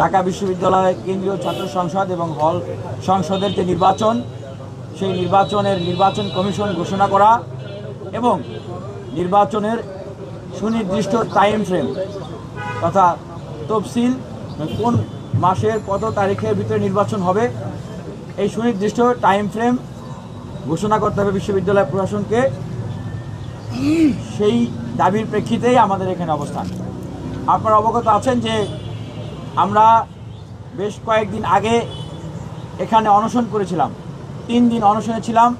ঢাকা বিশ্ববিদ্যালয় কেন্দ্রীয় ছাত্র সংসদ এবং হল সংসদের যে নির্বাচন, সেই নির্বাচনের নির্বাচন কমিশন ঘোষণা করা এবং নির্বাচনের সুনির্দিষ্ট টাইম ফ্রেম তথা তফসিল কোন মাসের কত তারিখের ভিতরে নির্বাচন হবে, এই সুনির্দিষ্ট টাইম ফ্রেম ঘোষণা করতে হবে বিশ্ববিদ্যালয় প্রশাসনকে। সেই দাবির প্রেক্ষিতেই আমাদের এখানে অবস্থান। আপনারা অবগত আছেন যে আমরা বেশ কয়েকদিন আগে এখানে অনশন করেছিলাম। তিন দিন অনশনে ছিলাম।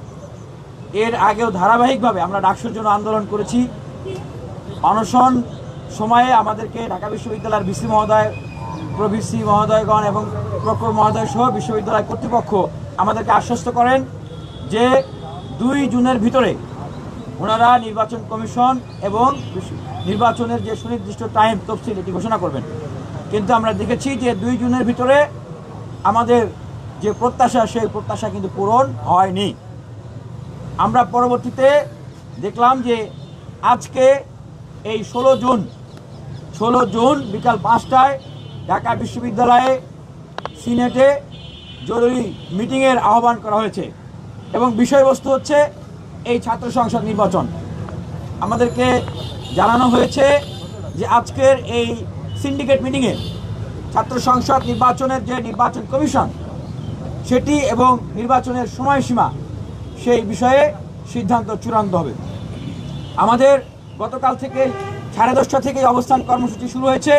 এর আগেও ধারাবাহিকভাবে আমরা ডাকসুর জন্য আন্দোলন করেছি। অনশন সময়ে আমাদেরকে ঢাকা বিশ্ববিদ্যালয়ের বিসি মহোদয় প্রভিসি মহোদয়গণ এবং প্রক্টর মহোদয় সহ বিশ্ববিদ্যালয় কর্তৃপক্ষ আমাদেরকে আশ্বস্ত করেন যে দুই জুনের ভিতরে ওনারা নির্বাচন কমিশন এবং নির্বাচনের যে সুনির্দিষ্ট টাইম তফসিল এটি ঘোষণা করবেন। কিন্তু আমরা দেখেছি যে দুই জুনের ভিতরে আমাদের যে প্রত্যাশা, সেই প্রত্যাশা কিন্তু পূরণ হয়নি। আমরা পরবর্তীতে দেখলাম যে আজকে এই ষোলো জুন ষোলো জুন বিকাল পাঁচটায় ঢাকা বিশ্ববিদ্যালয়ে সিনেটে জরুরি মিটিংয়ের আহ্বান করা হয়েছে এবং বিষয়বস্তু হচ্ছে এই ছাত্র সংসদ নির্বাচন। আমাদেরকে জানানো হয়েছে যে আজকের এই সিন্ডিকেট মিটিংয়ে ছাত্র সংসদ নির্বাচনের যে নির্বাচন কমিশন, সেটি এবং নির্বাচনের সময়সীমা, সেই বিষয়ে সিদ্ধান্ত চূড়ান্ত হবে। আমাদের গতকাল থেকে সাড়ে দশটা থেকে অবস্থান কর্মসূচি শুরু হয়েছে।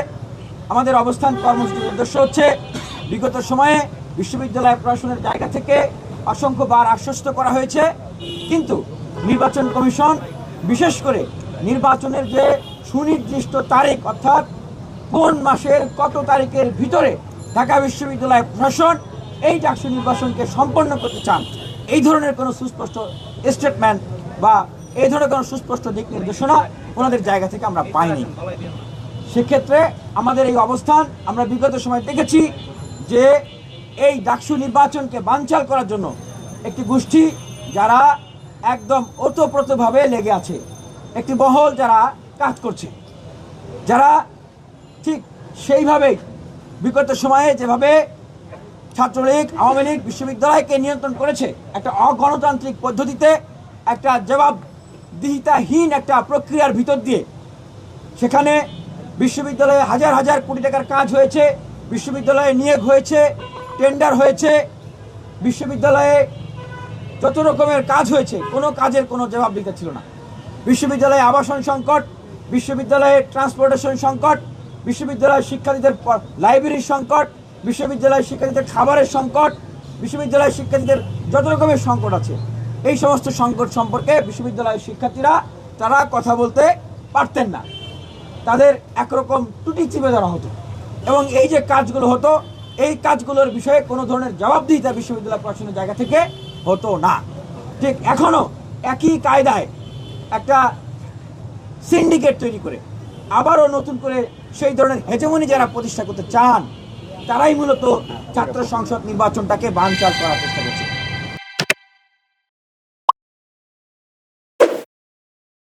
আমাদের অবস্থান কর্মসূচির উদ্দেশ্য হচ্ছে, বিগত সময়ে বিশ্ববিদ্যালয় প্রশাসনের জায়গা থেকে অসংখ্যবার আশ্বস্ত করা হয়েছে। কিন্তু নির্বাচন কমিশন, বিশেষ করে নির্বাচনের যে সুনির্দিষ্ট তারিখ, অর্থাৎ কোন মাসের কত তারিখের ভিতরে ঢাকা বিশ্ববিদ্যালয় প্রশাসন এই ডাকসু নির্বাচনকে সম্পন্ন করতে চান? এই ধরনের কোনো সুস্পষ্ট স্টেটমেন্ট বা এই ধরনের কোনো সুস্পষ্ট দিক নির্দেশনা ওনাদের জায়গা থেকে আমরা পাইনি। সেক্ষেত্রে আমাদের এই অবস্থান আমরা বিগত সময় দেখেছি যে এই ডাকসু নির্বাচনকে বানচাল করার জন্য একটি গোষ্ঠী যারা একদম ওতপ্রোতভাবে লেগে আছে, একটি মহল যারা কাজ করছে, যারা ঠিক সেইভাবেই বিগত সময়ে যেভাবে ছাত্রলীগ, আওয়ামী লীগ বিশ্ববিদ্যালয়কে নিয়ন্ত্রণ করেছে, একটা অগণতান্ত্রিক পদ্ধতিতে একটা জবাবদিহিতাহীন একটা প্রক্রিয়ার ভিতর দিয়ে, সেখানে বিশ্ববিদ্যালয়ে হাজার হাজার কোটি টাকার কাজ হয়েছে, বিশ্ববিদ্যালয়ে নিয়োগ হয়েছে টেন্ডার হয়েছে, বিশ্ববিদ্যালয়ে যত রকমের কাজ হয়েছে, কোনো কাজের কোনো জবাব জবাবদিহিতা ছিল না। বিশ্ববিদ্যালয়ে আবাসন সংকট, বিশ্ববিদ্যালয়ে ট্রান্সপোর্টেশন সংকট বিশ্ববিদ্যালয়ের শিক্ষার্থীদের লাইব্রেরির সংকট, বিশ্ববিদ্যালয়ের শিক্ষার্থীদের খাবারের সংকট, বিশ্ববিদ্যালয়ের শিক্ষার্থীদের যত রকমের সংকট আছে, এই সমস্ত সংকট সম্পর্কে বিশ্ববিদ্যালয়ের শিক্ষার্থীরা, তারা কথা বলতে পারতেন না। তাদের একরকম টুটি চিপে ধরা হতো এবং এই যে কাজগুলো হতো, এই কাজগুলোর বিষয়ে কোনো ধরনের জবাবদিহিতা বিশ্ববিদ্যালয় প্রশাসনের জায়গা থেকে হতো না। ঠিক এখনও একই কায়দায় একটা সিন্ডিকেট তৈরি করে, আবারও নতুন করে সেই ধরনের হেজমনি যারা প্রতিষ্ঠা করতে চান, তারাই মূলত ছাত্র সংসদ নির্বাচনটাকে বানচাল করার চেষ্টা করছে।